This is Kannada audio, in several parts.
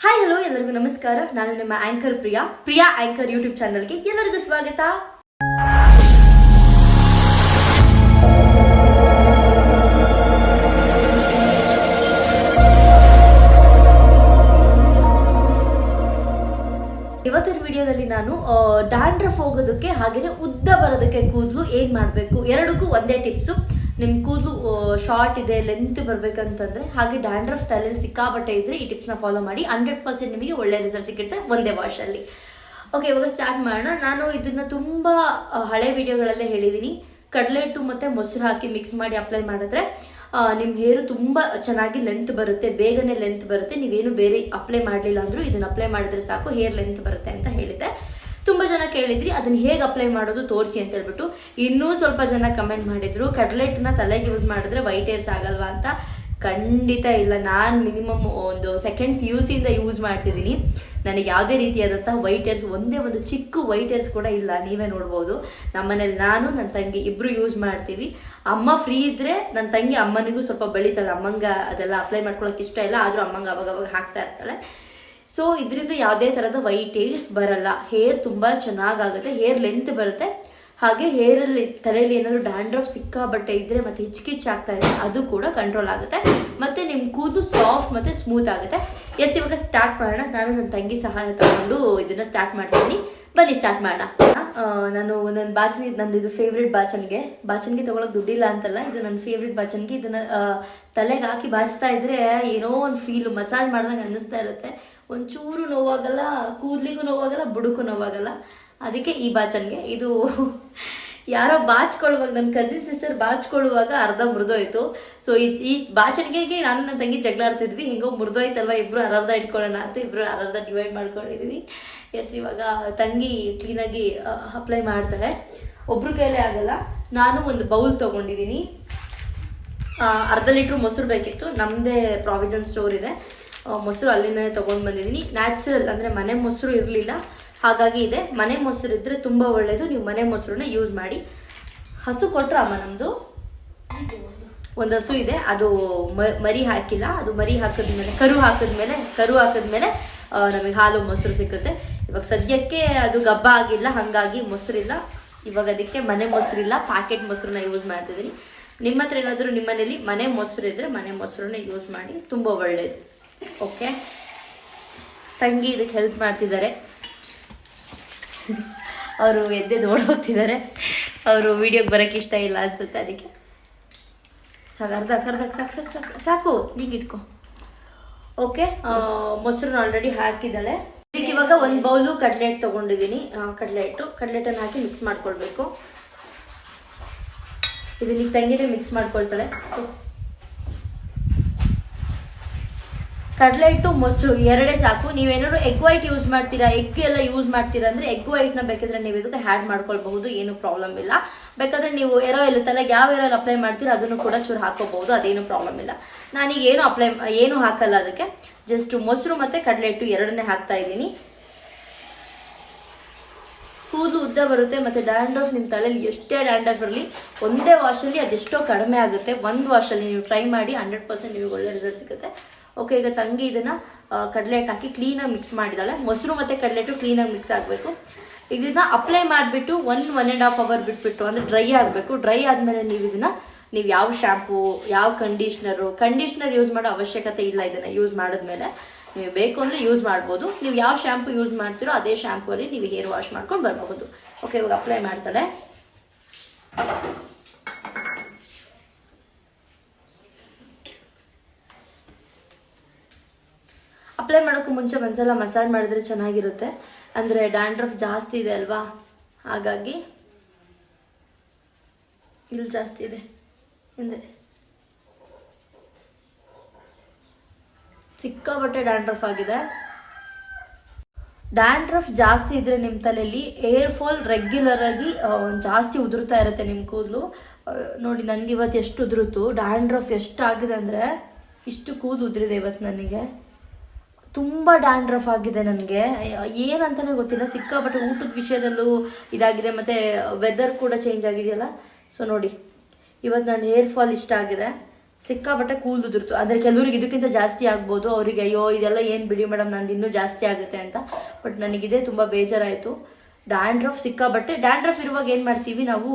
ಹಾಯ್ ಹಲೋ ಎಲ್ಲರಿಗೂ ನಮಸ್ಕಾರ. ನಾನು ನಿಮ್ಮ anchor Priya. Priya anchor YouTube ಚಾನಲ್ಗೆ ಎಲ್ಲರಿಗೂ ಸ್ವಾಗತ. ಇವತ್ತಿನ ವಿಡಿಯೋದಲ್ಲಿ ನಾನು ಡ್ಯಾಂಡ್ರಫ್ ಹೋಗೋದಕ್ಕೆ ಹಾಗೆಯೇ ಉದ್ದ ಬರೋದಕ್ಕೆ ಕೂದಲು ಏನ್ ಮಾಡಬೇಕು ಎರಡಕ್ಕೂ ಒಂದೇ ಟಿಪ್ಸು ನಿಮ್ ಕೂದಲು ಶಾರ್ಟ್ ಇದೆ ಲೆಂತ್ ಬರ್ಬೇಕಂತಂದ್ರೆ ಹಾಗೆ ಡ್ಯಾಂಡ್ರಫ್ ತಲೆಯಲ್ಲಿ ಸಿಕ್ಕಾಬಟ್ಟೆ ಇದ್ರೆ ಈ ಟಿಪ್ಸ್ನ ಫಾಲೋ ಮಾಡಿ. ಹಂಡ್ರೆಡ್ ಪರ್ಸೆಂಟ್ ನಿಮಗೆ ಒಳ್ಳೆ ರಿಸಲ್ಟ್ ಸಿಗುತ್ತೆ ಒಂದೇ ವಾಶಲ್ಲಿ ಓಕೆ ಇವಾಗ ಸ್ಟಾರ್ಟ್ ಮಾಡೋಣ. ನಾನು ಇದನ್ನ ತುಂಬಾ ಹಳೆ ವಿಡಿಯೋಗಳಲ್ಲೇ ಹೇಳಿದ್ದೀನಿ ಕಡಲೆ ಹಿಟ್ಟು ಮತ್ತೆ ಮೊಸರು ಹಾಕಿ ಮಿಕ್ಸ್ ಮಾಡಿ ಅಪ್ಲೈ ಮಾಡಿದ್ರೆ ನಿಮ್ಮ ನಿಮ್ ಹೇರು ತುಂಬಾ ಚೆನ್ನಾಗಿ ಲೆಂತ್ ಬರುತ್ತೆ, ಬೇಗನೆ ಲೆಂತ್ ಬರುತ್ತೆ. ನೀವೇನು ಬೇರೆ ಅಪ್ಲೈ ಮಾಡಲಿಲ್ಲ ಅಂದ್ರೂ ಇದನ್ನ ಅಪ್ಲೈ ಮಾಡಿದ್ರೆ ಸಾಕು ಹೇರ್ ಲೆಂತ್ ಬರುತ್ತೆ ಅಂತ ಹೇಳಿದ್ದೆ. ತುಂಬಾ ಜನ ಕೇಳಿದ್ರಿ, ಅದನ್ನ ಹೇಗೆ ಅಪ್ಲೈ ಮಾಡೋದು ತೋರಿಸಿ ಅಂತ ಹೇಳ್ಬಿಟ್ಟು ಇನ್ನೂ ಸ್ವಲ್ಪ ಜನ ಕಮೆಂಟ್ ಮಾಡಿದ್ರು. ಕಡ್ಲೆಟ್ನ ತಲೆಗೆ ಯೂಸ್ ಮಾಡಿದ್ರೆ ವೈಟ್ ಏರ್ಸ್ ಆಗಲ್ವಾ ಅಂತ ಖಂಡಿತ ಇಲ್ಲ. ನಾನು ಮಿನಿಮಮ್ ಒಂದು ಸೆಕೆಂಡ್ ಪಿ ಯು ಸಿಯಿಂದ ಯೂಸ್ ಮಾಡ್ತಿದ್ದೀನಿ. ನನಗೆ ಯಾವುದೇ ರೀತಿಯಾದಂಥ ವೈಟ್ ಏರ್ಸ್ ಒಂದೇ ಒಂದು ಚಿಕ್ಕ ವೈಟ್ ಏರ್ಸ್ ಕೂಡ ಇಲ್ಲ. ನೀವೇ ನೋಡ್ಬೋದು. ನಮ್ಮನೇಲಿ ನಾನು ನನ್ನ ತಂಗಿ ಇಬ್ಬರು ಯೂಸ್ ಮಾಡ್ತೀವಿ. ಅಮ್ಮ ಫ್ರೀ ಇದ್ದರೆ ನನ್ನ ತಂಗಿ ಅಮ್ಮನಿಗೂ ಸ್ವಲ್ಪ ಬೆಳೀತಾಳೆ. ಅಮ್ಮಂಗ ಅದೆಲ್ಲ ಅಪ್ಲೈ ಮಾಡ್ಕೊಳಕ್ಕೆ ಇಷ್ಟ ಇಲ್ಲ. ಆದರೂ ಅಮ್ಮಂಗ ಅವಾಗ ಅವಾಗ ಹಾಕ್ತಾ ಇರ್ತಾಳೆ. ಸೊ ಇದರಿಂದ ಯಾವುದೇ ಥರದ ವೈಟ್ ಹೇರ್ಸ್ ಬರಲ್ಲ. ಹೇರ್ ತುಂಬ ಚೆನ್ನಾಗಾಗುತ್ತೆ. ಹೇರ್ ಲೆಂತ್ ಬರುತ್ತೆ. ಹಾಗೆ ಹೇರಲ್ಲಿ ತಲೆಯಲ್ಲಿ ಏನಾದರೂ ಡ್ಯಾಂಡ್ರಫ್ ಸಿಕ್ಕಾಬಟ್ಟೆ ಇದ್ದರೆ ಮತ್ತು ಹಿಚ್ಕಿಚ್ ಆಗ್ತಾ ಇದೆ ಅದು ಕೂಡ ಕಂಟ್ರೋಲ್ ಆಗುತ್ತೆ. ಮತ್ತು ನಿಮ್ಮ ಕೂದಲು ಸಾಫ್ಟ್ ಮತ್ತು ಸ್ಮೂತ್ ಆಗುತ್ತೆ. ಎಸ್ ಇವಾಗ ಸ್ಟಾರ್ಟ್ ಮಾಡೋಣ. ನಾನು ನನ್ನ ತಂಗಿ ಸಹಾಯ ತಗೊಂಡು ಇದನ್ನು ಸ್ಟಾರ್ಟ್ ಮಾಡ್ತೀನಿ. ಬನ್ನಿ ಸ್ಟಾರ್ಟ್ ಮಾಡೋಣ. ನಾನು ನನ್ನ ಬಾಚನಿ ನಂದು ಇದು ಫೇವ್ರೆಟ್ ಬಾಚನ್ಗೆ ಬಾಚನ್ಗೆ ತಗೊಳಕ್ ದುಡ್ಡಿಲ್ಲ ಅಂತಲ್ಲ, ಇದು ನನ್ನ ಫೇವ್ರೆಟ್ ಬಾಚನ್ಗೆ ಇದನ್ನ ತಲೆಗೆ ಹಾಕಿ ಬಾಚ್ತಾ ಇದ್ರೆ ಏನೋ ಒಂದು ಫೀಲ್ ಮಸಾಜ್ ಮಾಡ್ದಂಗೆ ಅನ್ನಿಸ್ತಾ ಇರುತ್ತೆ. ಒಂಚೂರು ನೋವಾಗಲ್ಲ, ಕೂದ್ಲಿಗೂ ನೋವಾಗಲ್ಲ ಬುಡಕ್ಕೂ ನೋವಾಗಲ್ಲ. ಅದಕ್ಕೆ ಈ ಬಾಚನ್ಗೆ ಇದು ಯಾರೋ ಬಾಚ್ಕೊಳ್ಳುವಾಗ ನನ್ನ ಕಸಿನ್ ಸಿಸ್ಟರ್ ಬಾಚ್ಕೊಳ್ಳುವಾಗ ಅರ್ಧ ಮುರಿದೋಯ್ತು. ಸೊ ಈ ಬಾಚಣಿಗೆಗೆ ನಾನು ನನ್ನ ತಂಗಿ ಜಗಳ ಆಡ್ತಿದ್ವಿ. ಹೆಂಗೋ ಮುರಿದೋಯ್ತಲ್ವ? ಇಬ್ರು ಅರ್ಧ ಇಟ್ಕೊಳ್ಳೋಣ ಅಂತ ಇಬ್ರು ಅರ್ಧ ಡಿವೈಡ್ ಮಾಡ್ಕೊಂಡಿದೀವಿ ಎಸ್ ಇವಾಗ ತಂಗಿ ಕ್ಲೀನಾಗಿ ಅಪ್ಲೈ ಮಾಡ್ತಾಳೆ ಒಬ್ರು ಕೈಲೇ ಆಗಲ್ಲ. ನಾನು ಒಂದು ಬೌಲ್ ತಗೊಂಡಿದ್ದೀನಿ ಅರ್ಧ ಲೀಟ್ರ್ ಮೊಸರು ಬೇಕಿತ್ತು. ನಮ್ಮದೇ ಪ್ರಾವಿಜನ್ ಸ್ಟೋರ್ ಇದೆ. ಮೊಸರು ಅಲ್ಲಿಂದ ತೊಗೊಂಡು ಬಂದಿದ್ದೀನಿ ನ್ಯಾಚುರಲ್ ಅಂದರೆ ಮನೆ ಮೊಸರು ಇರಲಿಲ್ಲ. ಹಾಗಾಗಿ ಇದೆ. ಮನೆ ಮೊಸರು ಇದ್ರೆ ತುಂಬ ಒಳ್ಳೆಯದು ನೀವು ಮನೆ ಮೊಸರನ್ನ ಯೂಸ್ ಮಾಡಿ. ಹಸು ಕೊಟ್ರ ಅಮ್ಮ ನಮ್ಮದು ಒಂದು ಹಸು ಇದೆ. ಅದು ಮರಿ ಹಾಕಿಲ್ಲ. ಅದು ಮರಿ ಹಾಕಿದ್ಮೇಲೆ, ಕರು ಹಾಕಿದ್ಮೇಲೆ ಕರು ಹಾಕಿದ್ಮೇಲೆ ನಮಗೆ ಹಾಲು ಮೊಸರು ಸಿಕ್ಕುತ್ತೆ. ಇವಾಗ ಸದ್ಯಕ್ಕೆ ಅದು ಗಬ್ಬ ಆಗಿಲ್ಲ. ಹಾಗಾಗಿ ಮೊಸರಿಲ್ಲ. ಇವಾಗ ಅದಕ್ಕೆ ಮನೆ ಮೊಸರಿಲ್ಲ. ಪ್ಯಾಕೆಟ್ ಮೊಸರನ್ನ ಯೂಸ್ ಮಾಡ್ತಿದ್ದೀನಿ. ನಿಮ್ಮ ಹತ್ರ ಏನಾದರೂ ನಿಮ್ಮ ಮನೇಲಿ ಮನೆ ಮೊಸರು ಇದ್ರೆ ಮನೆ ಮೊಸರನ್ನ ಯೂಸ್ ಮಾಡಿ. ತುಂಬ ಒಳ್ಳೆಯದು ಓಕೆ ತಂಗಿ ಇದಕ್ಕೆ ಹೆಲ್ಪ್ ಮಾಡ್ತಿದ್ದಾರೆ. ಅವರು ಎದ್ದೆದ್ದು ಓಡೋಗ್ತಿದ್ದಾರೆ ಅವರು ವಿಡಿಯೋಗೆ ಬರೋಕ್ಕೆ ಇಷ್ಟ ಇಲ್ಲ ಅನ್ಸುತ್ತೆ ಅದಕ್ಕೆ. ಸಾಕು, ಅರ್ಧ ಅರ್ಧ ಸಾಕು ಸಾಕು ಸಾಕು ಸಾಕು ನೀನು ಇಟ್ಕೊ. ಓಕೆ ಮೊಸರನ್ನ ಆಲ್ರೆಡಿ ಹಾಕಿದ್ದಾಳೆ. ಇದಕ್ಕೆ ಇವಾಗ ಒಂದು ಬೌಲು ಕಡ್ಲೆಟ್ ತೊಗೊಂಡಿದ್ದೀನಿ. ಕಡಲೆ ಹಿಟ್ಟು ಕಡಲೆ ಹಿಟ್ಟನ್ನು ಹಾಕಿ ಮಿಕ್ಸ್ ಮಾಡ್ಕೊಳ್ಬೇಕು. ಇದನ್ನ ತಂಗಿನೇ ಮಿಕ್ಸ್ ಮಾಡ್ಕೊಳ್ತಾಳೆ. ಕಡಲೆ ಹಿಟ್ಟು ಮೊಸರು ಎರಡೇ ಸಾಕು. ನೀವೇನಾದ್ರು ಎಗ್ ವೈಟ್ ಯೂಸ್ ಮಾಡ್ತೀರಾ? ಎಗ್ ಎಲ್ಲ ಯೂಸ್ ಮಾಡ್ತೀರಾ ಅಂದ್ರೆ ಎಗ್ ವೈಟ್ನ ಬೇಕಿದ್ರೆ ನೀವು ಇದಕ್ಕೆ ಹ್ಯಾಡ್ ಮಾಡ್ಕೊಳ್ಬಹುದು, ಏನು ಪ್ರಾಬ್ಲಮ್ ಇಲ್ಲ. ಬೇಕಾದ್ರೆ ನೀವು ಎರೋ ತಲೆಗೆ ಯಾವ ಎರೋ ಅಪ್ಲೈ ಮಾಡ್ತೀರಾ ಅದನ್ನು ಕೂಡ ಚೂರು ಹಾಕೋಬಹುದು, ಅದೇನು ಪ್ರಾಬ್ಲಮ್ ಇಲ್ಲ. ನಾನೀಗ ಏನು ಅಪ್ಲೈ ಏನು ಹಾಕಲ್ಲ ಅದಕ್ಕೆ. ಜಸ್ಟ್ ಮೊಸರು ಮತ್ತೆ ಕಡಲೆ ಹಿಟ್ಟು ಎರಡನ್ನೇ ಹಾಕ್ತಾ ಇದ್ದೀನಿ. ಕೂದಲು ಉದ್ದ ಬರುತ್ತೆ ಮತ್ತೆ ಡ್ಯಾಂಡ್ರಫ್ ನಿಮ್ಮ ತಲೆಯಲ್ಲಿ ಎಷ್ಟೇ ಡ್ಯಾಂಡ್ರಫ್ ಇರಲಿ, ಒಂದೇ ವಾಶಲ್ಲಿ ಅದೆಷ್ಟೋ ಕಡಿಮೆ ಆಗುತ್ತೆ. ಒಂದು ವಾಶಲ್ಲಿ ನೀವು ಟ್ರೈ ಮಾಡಿ ಹಂಡ್ರೆಡ್ ಪರ್ಸೆಂಟ್ ನಿಮಗೆ ಒಳ್ಳೆ ರಿಸಲ್ಟ್ ಸಿಗುತ್ತೆ. ಓಕೆ ಈಗ ತಂಗಿ ಇದನ್ನ ಕಡಲೆಟ್ ಹಾಕಿ ಕ್ಲೀನಾಗಿ ಮಿಕ್ಸ್ ಮಾಡಿದಾಳೆ ಮೊಸರು ಮತ್ತೆ ಕಡಲೆಟು ಕ್ಲೀನಾಗಿ ಮಿಕ್ಸ್ ಆಗಬೇಕು. ಇದನ್ನ ಅಪ್ಲೈ ಮಾಡಿಬಿಟ್ಟು one one and half hour ಬಿಟ್ಬಿಟ್ಟು, ಅಂದರೆ ಡ್ರೈ ಆಗಬೇಕು. ಡ್ರೈ ಆದಮೇಲೆ ನೀವು ಇದನ್ನ, ನೀವು ಯಾವ ಶಾಂಪೂ ಯಾವ ಕಂಡೀಷ್ನರು ಕಂಡೀಷ್ನರ್ ಯೂಸ್ ಮಾಡೋ ಅವಶ್ಯಕತೆ ಇಲ್ಲ ಇದನ್ನ ಯೂಸ್ ಮಾಡಿದ್ಮೇಲೆ. ನೀವು ಬೇಕು ಅಂದರೆ ಯೂಸ್ ಮಾಡ್ಬೋದು. ನೀವು ಯಾವ ಶ್ಯಾಂಪು ಯೂಸ್ ಮಾಡ್ತೀರೋ ಅದೇ ಶಾಂಪೂಲ್ಲಿ ನೀವು ಹೇರ್ ವಾಶ್ ಮಾಡ್ಕೊಂಡು ಬರಬಹುದು. ಓಕೆ ಇವಾಗ ಅಪ್ಲೈ ಮಾಡ್ತಾಳೆ. ಅಪ್ಲೈ ಮಾಡೋಕ್ಕೂ ಮುಂಚೆ ಒಂದ್ಸಲ ಮಸಾಜ್ ಮಾಡಿದ್ರೆ ಚೆನ್ನಾಗಿರುತ್ತೆ. ಅಂದರೆ ಡ್ಯಾಂಡ್ರಫ್ ಜಾಸ್ತಿ ಇದೆ ಅಲ್ವಾ? ಹಾಗಾಗಿ ಇಲ್ಲಿ ಜಾಸ್ತಿ ಇದೆ. ಹಿಂದೆ. ಸಿಕ್ಕಾಪಟ್ಟೆ ಡ್ಯಾಂಡ್ರಫ್ ಆಗಿದೆ. ಡ್ಯಾಂಡ್ರಫ್ ಜಾಸ್ತಿ ಇದ್ರೆ ನಿಮ್ಮ ತಲೆಯಲ್ಲಿ ಏರ್ ಫಾಲ್ ರೆಗ್ಯುಲರ್ ಆಗಿ ಜಾಸ್ತಿ ಉದುರ್ತಾ ಇರುತ್ತೆ ನಿಮ್ಮ ಕೂದಲು. ನೋಡಿ, ನನಗೆ ಇವತ್ತು ಎಷ್ಟು ಉದುರುತ್ತು. ಡ್ಯಾಂಡ್ರಫ್ ಎಷ್ಟು ಆಗಿದೆ ಅಂದರೆ ಇಷ್ಟು ಕೂದಲು ಉದುರಿದೆ ಇವತ್ತು ನನಗೆ. ತುಂಬ ಡ್ಯಾಂಡ್ರಫ್ ಆಗಿದೆ ನನಗೆ. ಏನಂತಾನೆ ಗೊತ್ತಿಲ್ಲ, ಸಿಕ್ಕಾಪಟ್ಟೆ ಊಟದ ವಿಷಯದಲ್ಲೂ ಇದಾಗಿದೆ, ಮತ್ತು ವೆದರ್ ಕೂಡ ಚೇಂಜ್ ಆಗಿದೆಯಲ್ಲ? ಸೊ ನೋಡಿ, ಇವತ್ತು ನನ್ನ ಹೇರ್ ಫಾಲ್ ಇಷ್ಟ ಆಗಿದೆ. ಸಿಕ್ಕಾಪಟ್ಟೆ ಕೂಲ್ ಉದುರ್ತು. ಆದರೆ ಕೆಲವ್ರಿಗೆ ಇದಕ್ಕಿಂತ ಜಾಸ್ತಿ ಆಗ್ಬೋದು. ಅವರಿಗೆ, ಅಯ್ಯೋ, ಇದೆಲ್ಲ ಏನು ಬಿಡಿ ಮೇಡಮ್, ನಂದು ಇನ್ನೂ ಜಾಸ್ತಿ ಆಗುತ್ತೆ ಅಂತ. ಬಟ್ ನನಗಿದೆ ತುಂಬ ಬೇಜಾರಾಯಿತು. ಡ್ಯಾಂಡ್ರಫ್ ಸಿಕ್ಕಾಬಟ್ಟೆ ಡ್ಯಾಂಡ್ರಫ್ ಇರುವಾಗ ಏನು ಮಾಡ್ತೀವಿ? ನಾವು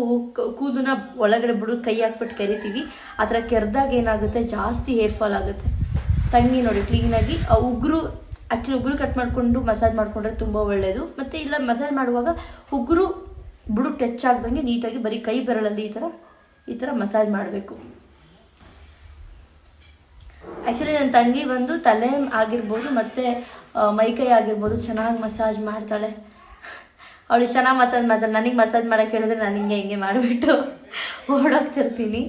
ಕೂದಲನ್ನ ಒಳಗಡೆ ಬಿಡು, ಕೈ ಹಾಕ್ಬಿಟ್ಟು ಕರಿತೀವಿ. ಆ ಥರ ಕೆರೆದಾಗ ಏನಾಗುತ್ತೆ? ಜಾಸ್ತಿ ಹೇರ್ ಫಾಲ್ ಆಗುತ್ತೆ. ತಂಗಿ ನೋಡಿ ಕ್ಲೀನಾಗಿ ಆ ಉಗುರು ಆ್ಯಕ್ಚುಲಿ ಉಗುರು ಕಟ್ ಮಾಡಿಕೊಂಡು ಮಸಾಜ್ ಮಾಡಿಕೊಂಡ್ರೆ ತುಂಬ ಒಳ್ಳೆಯದು ಮತ್ತು ಇಲ್ಲ ಮಸಾಜ್ ಮಾಡುವಾಗ ಉಗುರು ಬುಡು ಟಚ್ ಆಗ್ದಂಗೆ ನೀಟಾಗಿ ಬರೀ ಕೈ ಬೆರಳಲ್ಲಿ ಈ ಥರ ಈ ಥರ ಮಸಾಜ್ ಮಾಡಬೇಕು. ಆ್ಯಕ್ಚುಲಿ ನನ್ನ ತಂಗಿ ಬಂದು ತಲೆ ಆಗಿರ್ಬೋದು, ಮತ್ತು ಮೈಕೈ ಆಗಿರ್ಬೋದು, ಚೆನ್ನಾಗಿ ಮಸಾಜ್ ಮಾಡ್ತಾಳೆ. ಅವಳು ಚೆನ್ನಾಗಿ ಮಸಾಜ್ ಮಾಡ್ತಾಳೆ. ನನಗೆ ಮಸಾಜ್ ಮಾಡೋಕ್ಕೆ ಹೇಳಿದ್ರೆ ನಾನು ಹಿಂಗೆ ಹಿಂಗೆ ಮಾಡಿಬಿಟ್ಟು ಓಡೋಗ್ತಿರ್ತೀನಿ.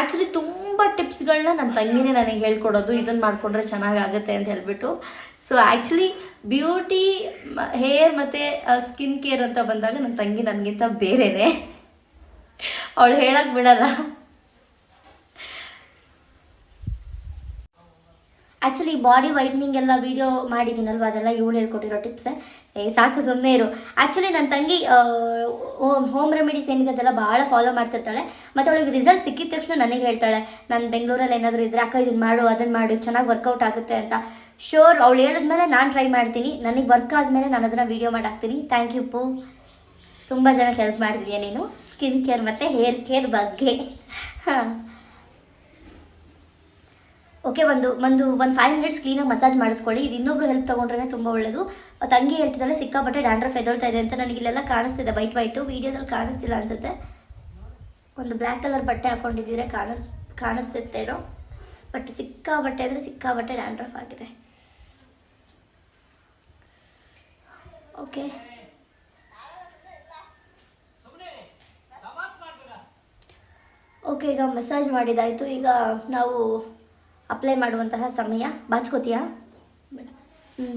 ಆ್ಯಕ್ಚುಲಿ ತುಂಬ ಟಿಪ್ಸ್ಗಳನ್ನ ನನ್ನ ತಂಗಿನೇ ನನಗೆ ಹೇಳ್ಕೊಡೋದು. ಇದನ್ನು ಮಾಡಿಕೊಂಡ್ರೆ ಚೆನ್ನಾಗಾಗುತ್ತೆ ಅಂತ ಹೇಳ್ಬಿಟ್ಟು. ಸೊ ಆ್ಯಕ್ಚುಲಿ ಬ್ಯೂಟಿ ಹೇರ್ ಮತ್ತು ಸ್ಕಿನ್ ಕೇರ್ ಅಂತ ಬಂದಾಗ ನನ್ನ ತಂಗಿ ನನಗಿಂತ ಬೇರೆಯೇ ಅವಳು ಹೇಳಕ್ಕೆ ಬಿಡಲ್ಲ. ಆ್ಯಕ್ಚುಲಿ ಬಾಡಿ ವೈಟ್ನಿಂಗ್ ಎಲ್ಲ ವೀಡಿಯೋ ಮಾಡಿದ್ದೀನಲ್ವ ಅದೆಲ್ಲ ಇವಳು ಹೇಳ್ಕೊಟ್ಟಿರೋ ಟಿಪ್ಸ್ ಏ, ಸಾಕು ಸುಮ್ಮನೆ ಇರು. ಆ್ಯಕ್ಚುಲಿ ನನ್ನ ತಂಗಿ ಹೋಮ್ ರೆಮಿಡೀಸ್ ಏನಿದೆ ಅದೆಲ್ಲ ಭಾಳ ಫಾಲೋ ಮಾಡ್ತಿರ್ತಾಳೆ. ಮತ್ತು ಅವಳಿಗೆ ರಿಸಲ್ಟ್ ಸಿಕ್ಕಿದ ತಕ್ಷಣ ನನಗೆ ಹೇಳ್ತಾಳೆ, ನಾನು ಬೆಂಗಳೂರಲ್ಲಿ ಏನಾದರೂ ಇದ್ದರೆ ಅಕ್ಕ ಇದನ್ನು ಮಾಡು ಅದನ್ನು ಮಾಡು, ಚೆನ್ನಾಗಿ ವರ್ಕೌಟ್ ಆಗುತ್ತೆ ಅಂತ. ಶೋರ್ ಅವಳು ಹೇಳಿದ್ಮೇಲೆ ನಾನು ಟ್ರೈ ಮಾಡ್ತೀನಿ. ನನಗೆ ವರ್ಕ್ ಆದಮೇಲೆ ನಾನು ಅದನ್ನು ವೀಡಿಯೋ ಮಾಡಾಕ್ತೀನಿ. ಥ್ಯಾಂಕ್ ಯು ಪೂ. ತುಂಬ ಜನಕ್ಕೆ ಹೆಲ್ಪ್ ಮಾಡಿದೀಯ ನೀನು? ಸ್ಕಿನ್ ಕೇರ್ ಮತ್ತು ಹೇರ್ ಕೇರ್ ಬಗ್ಗೆ. ಹಾಂ. ಓಕೆ ಒಂದು ಒಂದು ಒಂದು ಫೈವ್ ಮಿನಿಟ್ಸ್ ಕ್ಲೀನಾಗಿ ಮಸಾಜ್ ಮಾಡಿಸ್ಕೊಳ್ಳಿ. ಇದು ಇನ್ನೊಬ್ರು ಹೆಲ್ಪ್ ತೊಗೊಂಡ್ರೆ ತುಂಬ ಒಳ್ಳೆಯದು ತಂಗಿ ಹೇಳ್ತಿದ್ದಾಳೆ, ಸಿಕ್ಕಾಪಟ್ಟೆ ಡ್ಯಾಂಡ್ರಫ್ ಎದೊಳ್ತಾ ಇದೆ ಅಂತ ನನಗೆ ಇಲ್ಲೆಲ್ಲ ಕಾಣಿಸ್ತಿದೆ ವೈಟ್ ವೈಟು ವೀಡಿಯೋದಲ್ಲಿ ಕಾಣಿಸ್ತಿಲ್ಲ ಅನ್ಸುತ್ತೆ. ಒಂದು ಬ್ಲ್ಯಾಕ್ ಕಲರ್ ಬಟ್ಟೆ ಹಾಕೊಂಡಿದ್ದಿದ್ರೆ ಕಾಣಿಸ್, ಕಾಣಿಸ್ತಿತ್ತೇನೋ. ಬಟ್ ಸಿಕ್ಕಾಬಟ್ಟೆ ಅಂದರೆ ಸಿಕ್ಕಾಬಟ್ಟೆ ಡ್ಯಾಂಡ್ರಫ್ ಆಗಿದೆ. ಓಕೆ ಓಕೆ ಈಗ ಮಸಾಜ್ ಮಾಡಿದಾಯಿತು. ಈಗ ನಾವು ಅಪ್ಲೈ ಮಾಡುವಂತಹ ಸಮಯ ಬಾಚ್ಕೋತೀಯಾ?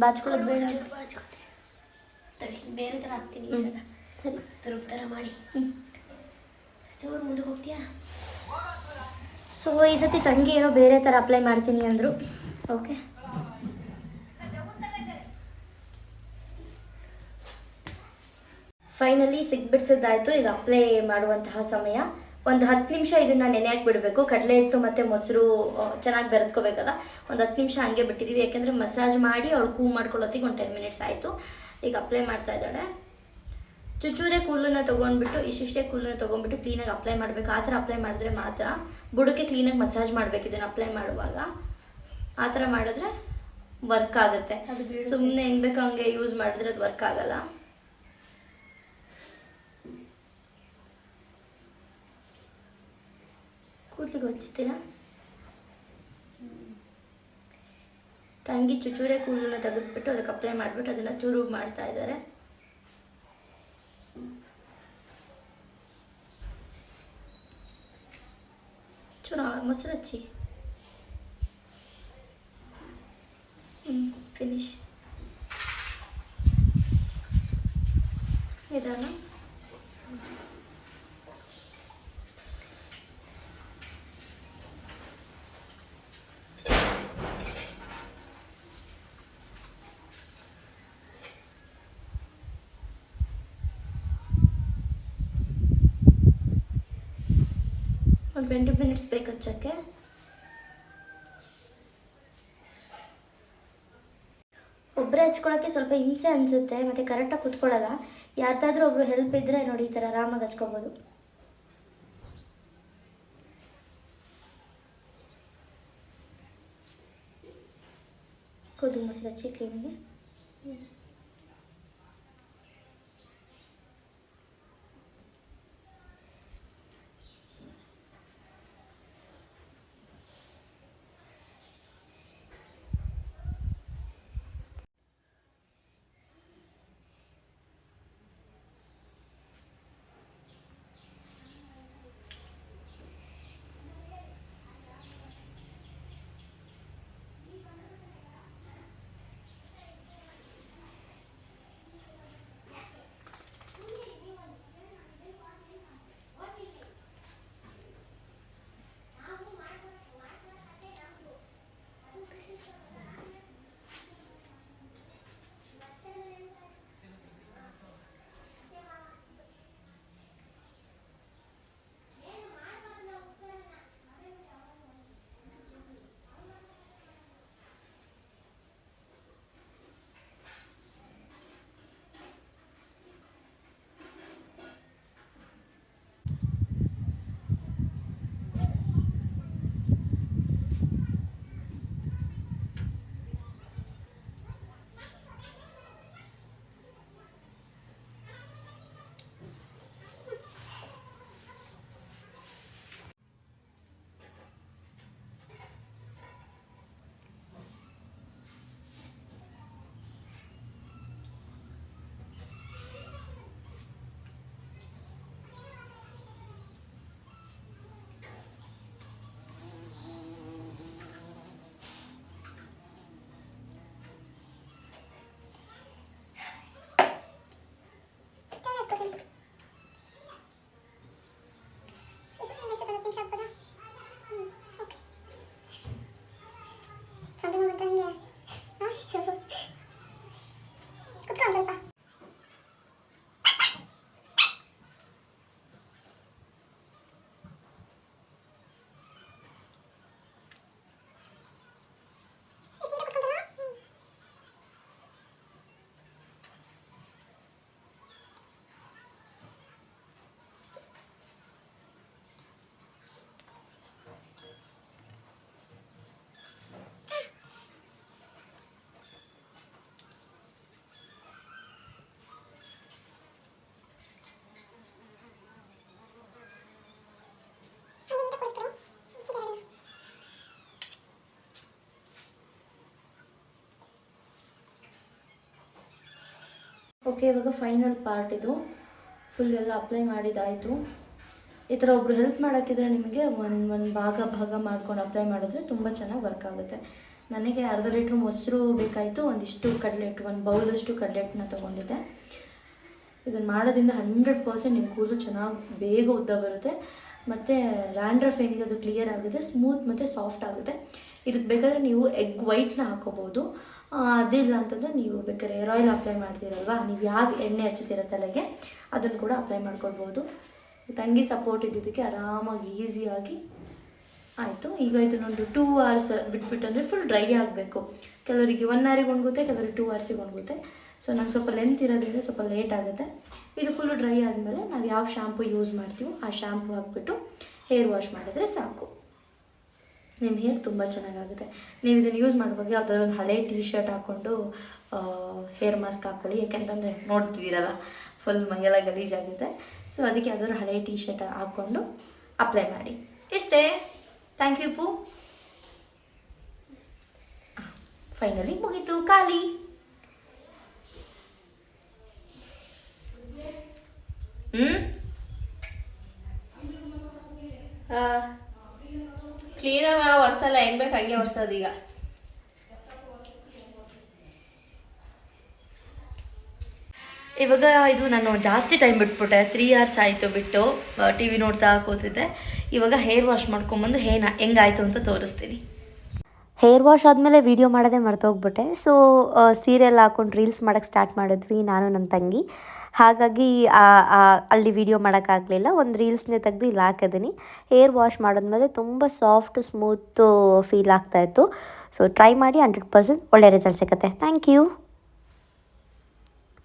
ಬಾಚ್ಕೊಳ್ಳೋದು ಬೇಡ ತಡಿ ಬೇರೆ ಥರ ಹಾಕ್ತೀನಿ ಈ ಸಲ. ಸರಿ. ತುರುಬ್ ಥರ ಮಾಡಿ ಚೂರು ಮುಂದಕ್ಕೆ ಹೋಗ್ತೀಯಾ? ಸೊ ಈ ಸತಿ ತಂಗಿ ಏನೋ ಬೇರೆ ಥರ ಅಪ್ಲೈ ಮಾಡ್ತೀನಿ ಅಂದರು. ಓಕೆ ಫೈನಲಿ ಸಿಗ್ಬಿಡ್ಸಿದ್ದಾಯ್ತು. ಈಗ ಅಪ್ಲೈ ಮಾಡುವಂತಹ ಸಮಯ. ಒಂದು ಹತ್ತು ನಿಮಿಷ ಇದನ್ನ ನೆನೆ ಬಿಡಬೇಕು ಕಡಲೆ ಹಿಟ್ಟು ಮತ್ತು ಮೊಸರು ಚೆನ್ನಾಗಿ ಬೆರೆತ್ಕೋಬೇಕಲ್ಲ ಒಂದು ಹತ್ತು ನಿಮಿಷ ಹಂಗೆ ಬಿಟ್ಟಿದ್ದೀವಿ ಯಾಕೆಂದರೆ ಮಸಾಜ್ ಮಾಡಿ ಅವಳು ಕೂ ಮಾಡ್ಕೊಳ್ಳೋತ್ತಿಗೆ ಒಂದು ಟೆನ್ ಮಿನಿಟ್ಸ್ ಆಯಿತು. ಈಗ ಅಪ್ಲೈ ಮಾಡ್ತಾ ಇದ್ದಾಳೆ. ಚುಚೂರೆ ಕೂಲನ್ನ ತೊಗೊಂಡ್ಬಿಟ್ಟು ಇಷ್ಟಿಷ್ಟೇ ಕೂಲನ್ನ ತೊಗೊಂಡ್ಬಿಟ್ಟು ಕ್ಲೀನಾಗಿ ಅಪ್ಲೈ ಮಾಡಬೇಕು. ಆ ಥರ ಅಪ್ಲೈ ಮಾಡಿದ್ರೆ ಮಾತ್ರ ಬುಡಕ್ಕೆ ಕ್ಲೀನಾಗಿ ಮಸಾಜ್ ಮಾಡಬೇಕು ಇದನ್ನು ಅಪ್ಲೈ ಮಾಡುವಾಗ. ಆ ಥರ ಮಾಡಿದ್ರೆ ವರ್ಕ್ ಆಗುತ್ತೆ. ಸುಮ್ಮನೆ ಹೆಂಗೆ ಬೇಕು ಹಂಗೆ ಯೂಸ್ ಮಾಡಿದ್ರೆ ಅದು ವರ್ಕ್ ಆಗಲ್ಲ. ಕೂದಲಿಗೆ ಹಚ್ತೀರಾ ತಂಗಿ ಚುಚೂರೆ ಕೂದಲನ್ನ ತೆಗೆದ್ಬಿಟ್ಟು ಅದಕ್ಕೆ ಅಪ್ಲೈ ಮಾಡಿಬಿಟ್ಟು ಅದನ್ನು ತುರು ಮಾಡ್ತಾ ಇದ್ದಾರೆ. ಚೂರು ಮೊಸರು ಹಚ್ಚಿ ಹ್ಞೂ ಫಿನಿಶ್ ಇದಲ್ಲ ಒಂದು ಟ್ವೆಂಟಿ ಮಿನಿಟ್ಸ್ ಬೇಕು ಹಚ್ಚೋಕ್ಕೆ. ಒಬ್ಬರೇ ಹಚ್ಕೊಳ್ಳೋಕ್ಕೆ ಸ್ವಲ್ಪ ಹಿಂಸೆ ಅನಿಸುತ್ತೆ, ಮತ್ತು ಕರೆಕ್ಟಾಗಿ ಕುತ್ಕೊಳ್ಳಲ್ಲ. ಯಾರ್ದಾದ್ರೂ ಒಬ್ಬರು ಹೆಲ್ಪ್ ಇದ್ದರೆ ನೋಡಿ ಈ ಥರ ಆರಾಮಾಗಿ ಹಚ್ಕೋಬೋದು. ಕೂದಲು ಮೊಸರು ಹಚ್ಚಿ ಕ್ಲೀನಿಗೆ ಓಕೆ ಇವಾಗ ಫೈನಲ್ ಪಾರ್ಟ್ ಇದು. ಫುಲ್ ಎಲ್ಲ ಅಪ್ಲೈ ಮಾಡಿದ್ದಾಯಿತು ಈ ಥರ ಒಬ್ರು ಹೆಲ್ಪ್ ಮಾಡೋಕ್ಕಿದ್ರೆ ನಿಮಗೆ ಒಂದು ಒಂದು ಭಾಗ ಭಾಗ ಮಾಡ್ಕೊಂಡು ಅಪ್ಲೈ ಮಾಡಿದ್ರೆ ತುಂಬ ಚೆನ್ನಾಗಿ ವರ್ಕ್ ಆಗುತ್ತೆ. ನನಗೆ ಅರ್ಧ ಲೀಟ್ರ್ ಮೊಸರು ಬೇಕಾಯಿತು. ಒಂದಿಷ್ಟು ಕಡ್ಲೆಟ್, ಒಂದು ಬೌಲಷ್ಟು ಕಡ್ಲೆಟ್ನ ತೊಗೊಂಡಿದ್ದೆ. ಇದನ್ನು ಮಾಡೋದ್ರಿಂದ ಹಂಡ್ರೆಡ್ ಪರ್ಸೆಂಟ್ ನಿಮ್ಮ ಕೂದಲು ಚೆನ್ನಾಗಿ ಬೇಗ ಉದ್ದ ಬರುತ್ತೆ. ಮತ್ತು ರ್ಯಾಂಡ್ರಫ್ ಏನಿದೆ ಅದು ಕ್ಲಿಯರ್ ಆಗುತ್ತೆ ಸ್ಮೂತ್ ಮತ್ತು ಸಾಫ್ಟ್ ಆಗುತ್ತೆ. ಇದಕ್ಕೆ ಬೇಕಾದರೆ ನೀವು ಎಗ್ ವೈಟ್ನ ಹಾಕೋಬೋದು. ಅದಿಲ್ಲ ಅಂತಂದರೆ ನೀವು ಬೇಕಾದ್ರೆ ಏರ್ ಆಯಿಲ್ ಅಪ್ಲೈ ಮಾಡ್ತೀರಲ್ವಾ? ನೀವು ಯಾವ ಎಣ್ಣೆ ಹಚ್ಚುತ್ತೀರ ತಲೆಗೆ, ಅದನ್ನು ಕೂಡ ಅಪ್ಲೈ ಮಾಡ್ಕೊಳ್ಬೋದು. ತಂಗಿ ಸಪೋರ್ಟ್ ಇದ್ದಿದ್ದಕ್ಕೆ ಆರಾಮಾಗಿ ಈಸಿಯಾಗಿ ಆಯಿತು. ಈಗ ಇದನ್ನೊಂದು ಟೂ ಅವರ್ಸ್ ಬಿಟ್ಬಿಟ್ಟು ಅಂದರೆ ಫುಲ್ ಡ್ರೈ ಆಗಬೇಕು. ಕೆಲವರಿಗೆ ಒನ್ ಅವರಿಗೆ ಒಣಗುತ್ತೆ, ಕೆಲವರಿಗೆ ಟೂ ಅವರ್ಸಿಗೆ ಒಣಗುತ್ತೆ. ಸೊ ನಂಗೆ ಸ್ವಲ್ಪ ಲೆಂತ್ ಇರೋದ್ರಿಂದ ಸ್ವಲ್ಪ ಲೇಟ್ ಆಗುತ್ತೆ. ಇದು ಫುಲ್ಲು ಡ್ರೈ ಆದಮೇಲೆ ನಾವು ಯಾವ ಶ್ಯಾಂಪು ಯೂಸ್ ಮಾಡ್ತೀವೋ ಆ ಶ್ಯಾಂಪು ಹಾಕ್ಬಿಟ್ಟು ಹೇರ್ ವಾಶ್ ಮಾಡಿದ್ರೆ ಸಾಕು. ನಿಮ್ಮ ಹೇರ್ ತುಂಬ ಚೆನ್ನಾಗಾಗುತ್ತೆ. ನೀವು ಇದನ್ನು ಯೂಸ್ ಮಾಡುವಾಗ ಯಾವುದಾದ್ರು ಒಂದು ಹಳೆ ಟೀ ಶರ್ಟ್ ಹಾಕ್ಕೊಂಡು ಹೇರ್ ಮಾಸ್ಕ್ ಹಾಕ್ಕೊಳ್ಳಿ ಯಾಕೆಂತಂದರೆ ನೋಡ್ತಿದ್ದೀರಲ್ಲ ಫುಲ್ ಮೈಯೆಲ್ಲ ಗಲೀಜಾಗುತ್ತೆ ಸೊ ಅದಕ್ಕೆ ಯಾವುದಾದ್ರು ಹಳೆ ಟೀ ಶರ್ಟ್ ಹಾಕ್ಕೊಂಡು ಅಪ್ಲೈ ಮಾಡಿ. ಇಷ್ಟೇ. ಥ್ಯಾಂಕ್ ಯು ಪೂ. ಫೈನಲಿ ಮುಗೀತು. ಖಾಲಿ. ಹ್ಞೂ ಕ್ಲೀನಾಗಿ ಒರ್ಸಲ್ಲ ಹೆಂಗ್ ಬೇಕು ಹಂಗೆ ಒರ್ಸೋದು ಈಗ. ಇವಾಗ ಇದು ನಾನು ಜಾಸ್ತಿ ಟೈಮ್ ಬಿಟ್ಬಿಟ್ಟೆ ತ್ರೀ ಅವರ್ಸ್ ಆಯಿತು ಬಿಟ್ಟು ಟಿ ವಿ ನೋಡ್ತಾ ಕೂತಿದ್ದೆ. ಇವಾಗ ಹೇರ್ ವಾಶ್ ಮಾಡ್ಕೊಂಬಂದು ಹೇನ ಹೆಂಗಾಯಿತು ಅಂತ ತೋರಿಸ್ತೀನಿ. ಹೇರ್ ವಾಶ್ ಆದಮೇಲೆ ವೀಡಿಯೋ ಮಾಡೋದೇ ಮರ್ತೋಗ್ಬಿಟ್ಟೆ. ಸೊ ಸೀರಿಯಲ್ ಹಾಕೊಂಡು ರೀಲ್ಸ್ ಮಾಡೋಕ್ಕೆ ಸ್ಟಾರ್ಟ್ ಮಾಡಿದ್ವಿ ನಾನು ನನ್ನ ತಂಗಿ. ಹಾಗಾಗಿ ಅಲ್ಲಿ ವಿಡಿಯೋ ಮಾಡೋಕ್ಕಾಗಲಿಲ್ಲ. ಒಂದು ರೀಲ್ಸ್ನೇ ತೆಗೆದು ಇಲ್ಲಿ ಹಾಕಿದ್ದೀನಿ ಹೇರ್ ವಾಶ್ ಮಾಡಿದ್ಮೇಲೆ ತುಂಬ ಸಾಫ್ಟ್ ಸ್ಮೂತ್ ಫೀಲ್ ಆಗ್ತಾಯಿತ್ತು ಸೊ ಟ್ರೈ ಮಾಡಿ ಹಂಡ್ರೆಡ್ ಪರ್ಸೆಂಟ್ ಒಳ್ಳೆ ರಿಸಲ್ಟ್ ಸಿಗುತ್ತೆ. Thank you